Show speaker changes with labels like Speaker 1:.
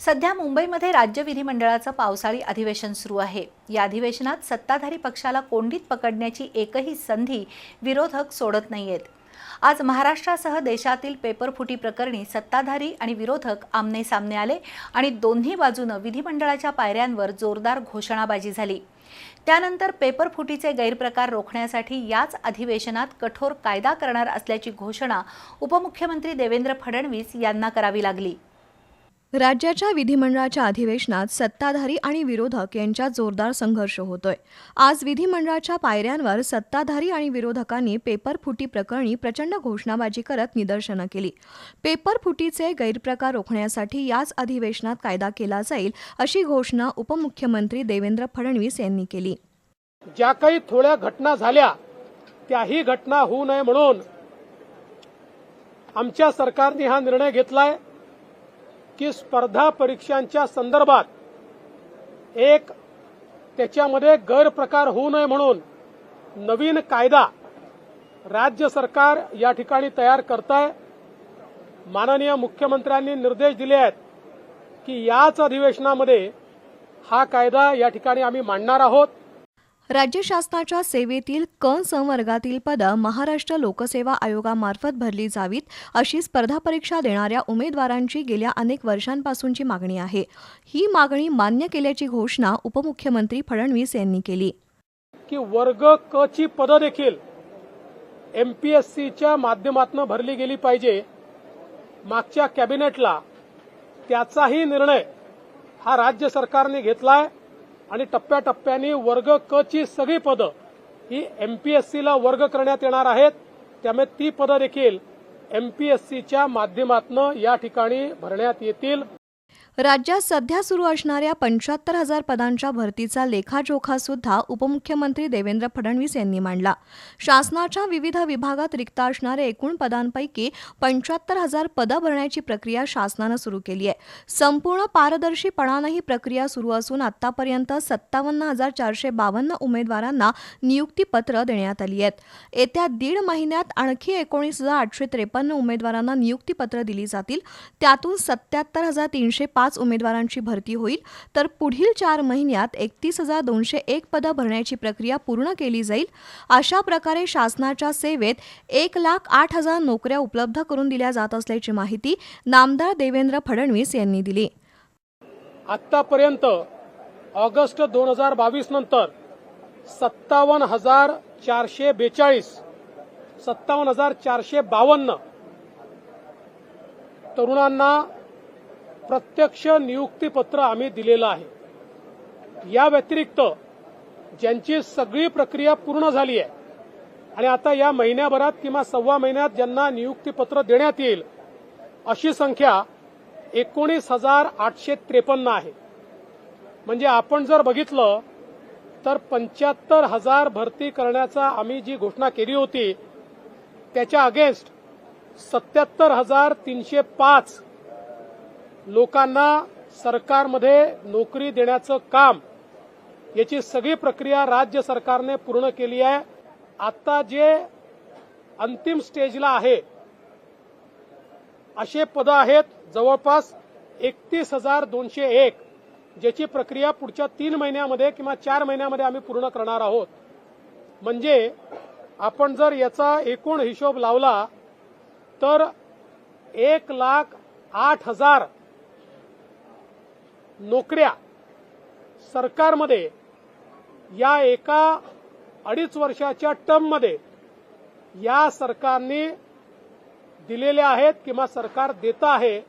Speaker 1: सध्या मुंबईमध्ये राज्य विधिमंडळाचं पावसाळी अधिवेशन सुरू आहे. या अधिवेशनात सत्ताधारी पक्षाला कोंडीत पकडण्याची एकही संधी विरोधक सोडत नाहीयेत. आज महाराष्ट्रासह देशातील पेपरफुटी प्रकरणी सत्ताधारी आणि विरोधक आमने सामने आले आणि दोन्ही बाजूनं विधिमंडळाच्या पायऱ्यांवर जोरदार घोषणाबाजी झाली. त्यानंतर पेपरफुटीचे गैरप्रकार रोखण्यासाठी याच अधिवेशनात कठोर कायदा करणार असल्याची घोषणा उपमुख्यमंत्री देवेंद्र फडणवीस यांना करावी लागली.
Speaker 2: राज्याच्या विधिमंडळाच्या अधिवेशनात सत्ताधारी आणि विरोधक यांच्यात जोरदार संघर्ष होतोय. आज विधिमंडळाच्या पायऱ्यांवर सत्ताधारी आणि विरोधकांनी पेपर फुटी प्रकरणी प्रचंड घोषणाबाजी करत निदर्शनं केली. पेपर फुटीचे गैरप्रकार रोखण्यासाठी याच अधिवेशनात कायदा केला जाईल अशी घोषणा उपमुख्यमंत्री देवेंद्र फडणवीस यांनी केली.
Speaker 3: ज्या काही थोड्या घटना झाल्या त्याही घटना होऊ नये म्हणून आमच्या सरकारने हा निर्णय घेतलाय. की स्पर्धा परीक्षांच्या संदर्भात एक त्याच्यामध्ये गैरप्रकार होऊ नये म्हणून नवीन कायदा राज्य सरकार या ठिकाणी तयार करत आहे माननीय मुख्यमंत्र्यांनी निर्देश दिले आहेत की याच अधिवेशनामध्ये हा कायदा या ठिकाणी आम्ही मांडणार आहोत.
Speaker 2: राज्य शासनाच्या सेवेतील क संवर्गातील पदं महाराष्ट्र लोकसेवा आयोगामार्फत भरली जावीत अशी स्पर्धा परीक्षा देणाऱ्या उमेदवारांची गेल्या अनेक वर्षांपासूनची मागणी आहे. ही मागणी मान्य केल्याची घोषणा उपमुख्यमंत्री फडणवीस यांनी केली.
Speaker 3: की वर्ग क ची पदं देखील एमपीएससीच्या माध्यमातून भरली गेली पाहिजे. मागच्या कॅबिनेटला त्याचाही निर्णय हा राज्य सरकारने घेतलाय. आणि टप्प्याटप्प्याने वर्ग क ची सगळी पदं ही एमपीएससीला वर्ग करण्यात येणार आहेत. त्यामुळे ती पदं देखील एमपीएससीच्या माध्यमातून या ठिकाणी भरण्यात येतील.
Speaker 2: राज्यात सध्या सुरू असणाऱ्या पंच्याहत्तर हजार पदांच्या भरतीचा लेखाजोखा सुद्धा उपमुख्यमंत्री देवेंद्र फडणवीस यांनी मांडला. शासनाच्या विविध विभागात रिक्त असणाऱ्या एकूण पदांपैकी पंच्याहत्तर हजार पदं भरण्याची प्रक्रिया शासनानं सुरू केली आहे. संपूर्ण पारदर्शीपणानं ही प्रक्रिया सुरू असून आतापर्यंत सत्तावन्न हजार चारशे बावन्न उमेदवारांना नियुक्तीपत्र देण्यात आली आहेत. येत्या दीड महिन्यात आणखी एकोणीस हजार आठशे त्रेपन्न उमेदवारांना नियुक्तीपत्र दिली जातील. त्यातून सत्याहत्तर हजार तीनशे पाच उमेदवारांची भरती होईल तर पुढील चार महिन्यात एकतीस हजार दोनशे एक पदं भरण्याची प्रक्रिया पूर्ण केली जाईल. अशा प्रकारे शासनाच्या सेवेत एक लाख आठ हजार नोकऱ्या उपलब्ध करून दिल्या जात असल्याची माहिती नामदार देवेंद्र फडणवीस यांनी दिली.
Speaker 3: आतापर्यंत ऑगस्ट दोन हजार बावीस नंतर सत्तावन्न हजार चारशे बेचाळीस सत्तावन्न हजार चारशे बावन्न तरुणांना प्रत्यक्ष नियुक्तीपत्र आम्ही दिलेलं आहे. या व्यतिरिक्त ज्यांची सगळी प्रक्रिया पूर्ण झाली आहे आणि आता या महिन्याभरात किंवा सव्वा महिन्यात ज्यांना नियुक्तीपत्र देण्यात येईल अशी संख्या एकोणीस हजार आठशे त्रेपन्न आहे. म्हणजे आपण जर बघितलं तर पंच्याहत्तर हजार भरती करण्याचा आम्ही जी घोषणा केली होती त्याच्या अगेन्स्ट सत्याहत्तर हजार तीनशे पाच लोकांना सरकारमध्ये नोकरी देण्याचं काम याची सगळी प्रक्रिया राज्य सरकारने पूर्ण केली आहे. आता जे अंतिम स्टेजला आहे असे पदं आहेत जवळपास एकतीस हजार दोनशे एक ज्याची प्रक्रिया पुढच्या तीन महिन्यामध्ये किंवा चार महिन्यामध्ये आम्ही पूर्ण करणार आहोत. म्हणजे आपण जर याचा एकूण हिशोब लावला तर एक लाख आठ हजार नोकऱ्या सरकारमध्ये या एका अडीच वर्षाच्या टर्ममध्ये या सरकारने दिलेल्या आहेत किंवा सरकार देत आहे.